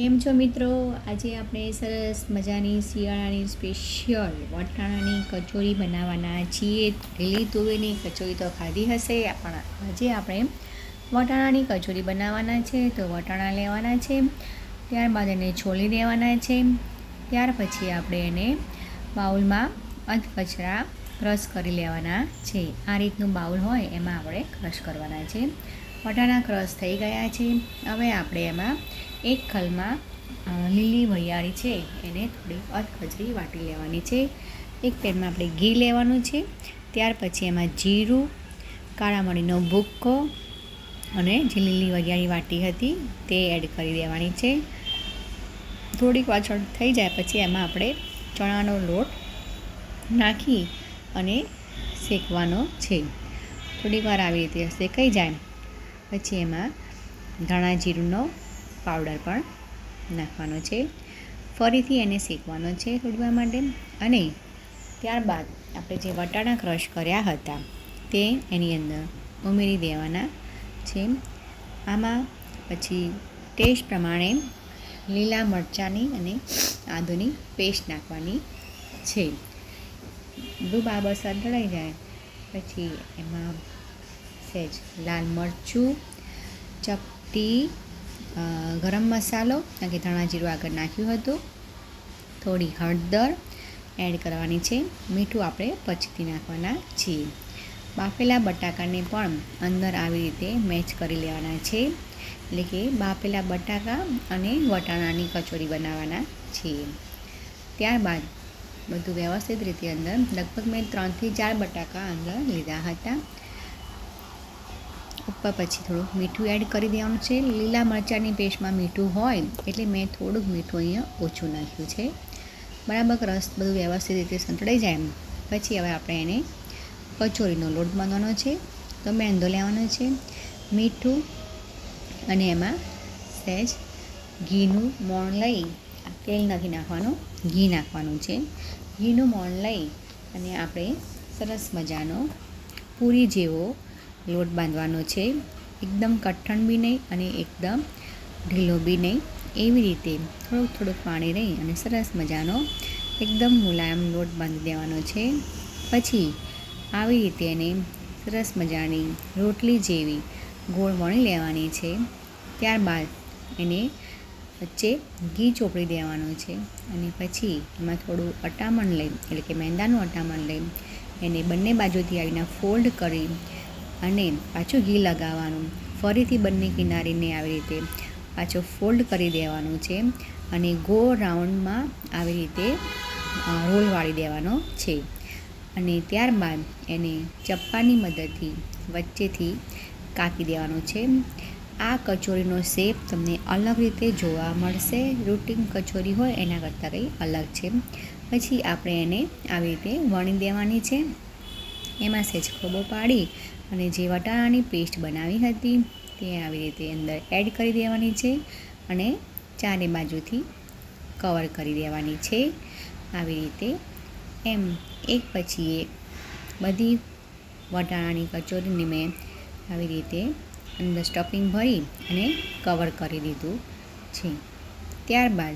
કેમ છો મિત્રો, આજે આપણે સરસ મજાની શિયાળાની સ્પેશિયલ વટાણાની કચોરી બનાવવાના છીએ. ઢીલી તુવેરની કચોરી તો ખાધી હશે, પણ આજે આપણે વટાણાની કચોરી બનાવવાના છે, તો વટાણા લેવાના છે, ત્યારબાદ એને છોલી દેવાના છે, ત્યાર પછી આપણે એને બાઉલમાં અધકચરા ક્રશ કરી લેવાના છે. આ રીતનું બાઉલ હોય, એમાં આપણે ક્રશ કરવાના છે. વટાણા ક્રશ થઈ ગયા છે. હવે આપણે એમાં એક ખલમાં લીલી વૈયાળી છે. એને થોડી અધકચરી વાટી લેવાની છે. એક પેનમાં આપણે ઘી લેવાનું છે. ત્યાર પછી એમાં જીરું, કાળા મરીનો ભૂક્કો અને જે લીલી વૈયાળી વાટી હતી તે એડ કરી દેવાની છે. થોડીક વાછળ થઈ જાય પછી એમાં આપણે ચણાનો લોટ નાખી અને શેકવાનો છે. થોડીક વાર આવી રીતે શેકાઈ જાય. પછી એમાં ધાણા જીરુંનો પાવડર પણ નાખવાનો છે. ફરીથી એને શેકવાનો છે થોડી માટે. અને ત્યારબાદ આપણે જે વટાણા ક્રશ કર્યા હતા તે એની અંદર ઉમેરી દેવાના છે. આમાં પછી ટેસ્ટ પ્રમાણે લીલા મરચાંની અને આદુની પેસ્ટ નાખવાની છે. બધું બાબર સળગડાઈ જાય. પછી એમાં સહેજ લાલ મરચું, ચપટી ગરમ મસાલો, કારણ કે ધાણા જીરું આગળ નાખ્યું હતું. થોડી હળદર એડ કરવાની છે. મીઠું આપણે પછીથી નાખવાના છીએ. બાફેલા બટાકાને પણ અંદર આવી રીતે મેચ કરી લેવાના છે. એટલે કે બાફેલા બટાકા અને વટાણાની કચોરી બનાવવાના છીએ. ત્યારબાદ બધું વ્યવસ્થિત રીતે અંદર લગભગ મેં ત્રણથી ચાર બટાકા અંદર લીધા હતા. પછી થોડુંક મીઠું એડ કરી દેવાનું છે. લીલા મરચાંની પેસ્ટમાં મીઠું હોય એટલે મેં થોડુંક મીઠું અહીંયા ઓછું નાખ્યું છે. બરાબર રસ બધું વ્યવસ્થિત રીતે સંતળાઈ જાય પછી હવે આપણે એને કચોરીનો લોટ બાંધવાનો છે. તો મેંદો લેવાનો છે મીઠું અને એમાં સહેજ ઘીનું મોણ લઈ તેલ નથી નાખવાનું, ઘી નાખવાનું છે. ઘીનું મોણ લઈ અને આપણે સરસ મજાનો પૂરી જેવો લોટ બાંધવાનો છે. એકદમ કઠણ બી નહીં અને એકદમ ઢીલો બી નહીં. એવી રીતે થોડુંક થોડુંક પાણી રહી અને સરસ મજાનો એકદમ મુલાયમ લોટ બાંધી દેવાનો છે. પછી આવી રીતે એને સરસ મજાની રોટલી જેવી ગોળ વણી લેવાની છે. ત્યારબાદ એને વચ્ચે ઘી ચોપડી દેવાનું છે અને પછી એમાં થોડું અટામણ લઈ, એટલે કે મેંદાનું અટામણ લઈ, એને બંને બાજુથી આવીને ફોલ્ડ કરી અને પાછું ઘી લગાવવાનું. ફરીથી બંને કિનારીને આવી રીતે પાછો ફોલ્ડ કરી દેવાનું છે અને ગોળ રાઉન્ડમાં આવી રીતે રોલ વાળી દેવાનો છે. અને ત્યારબાદ એને ચપ્પાની મદદથી વચ્ચેથી કાપી દેવાનું છે. આ કચોરીનો શેપ તમને અલગ રીતે જોવા મળશે. રૂટીન કચોરી હોય એના કરતાં કંઈ અલગ છે. પછી આપણે એને આવી રીતે વણી દેવાની છે. એમાં સેજ ખોબો પાડી અને જે વટાણાની પેસ્ટ બનાવી હતી તે આવી રીતે અંદર એડ કરી દેવાની છે અને ચારે બાજુથી કવર કરી દેવાની છે. આવી રીતે એમ એક પછી એક બધી વટાણાની કચોરીને મેં આવી રીતે અંદર સ્ટફિંગ ભરી અને કવર કરી દીધું છે. ત્યારબાદ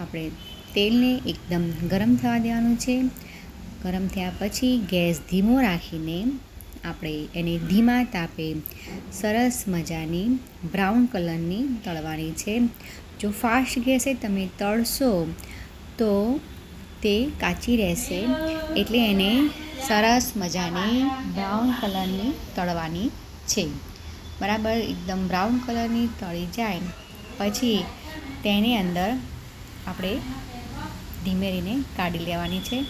આપણે તેલને એકદમ ગરમ થવા દેવાનું છે. ગરમ થયા પછી ગેસ ધીમો રાખીને આપણે એને ધીમા તાપે સરસ મજાની બ્રાઉન કલરની તળવાની છે. જો ફાસ્ટ ગેસે તમે તળશો તો તે કાચી રહેશે એટલે એને સરસ મજાની બ્રાઉન કલરની તળવાની છે. બરાબર એકદમ બ્રાઉન કલરની તળી જાય. પછી તેની અંદર આપણે ધીમેરીને કાઢી લેવાની છે.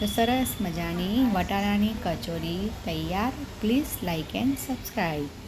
તો સરસ મજાની વટાણાની કચોરી તૈયાર. Please like and subscribe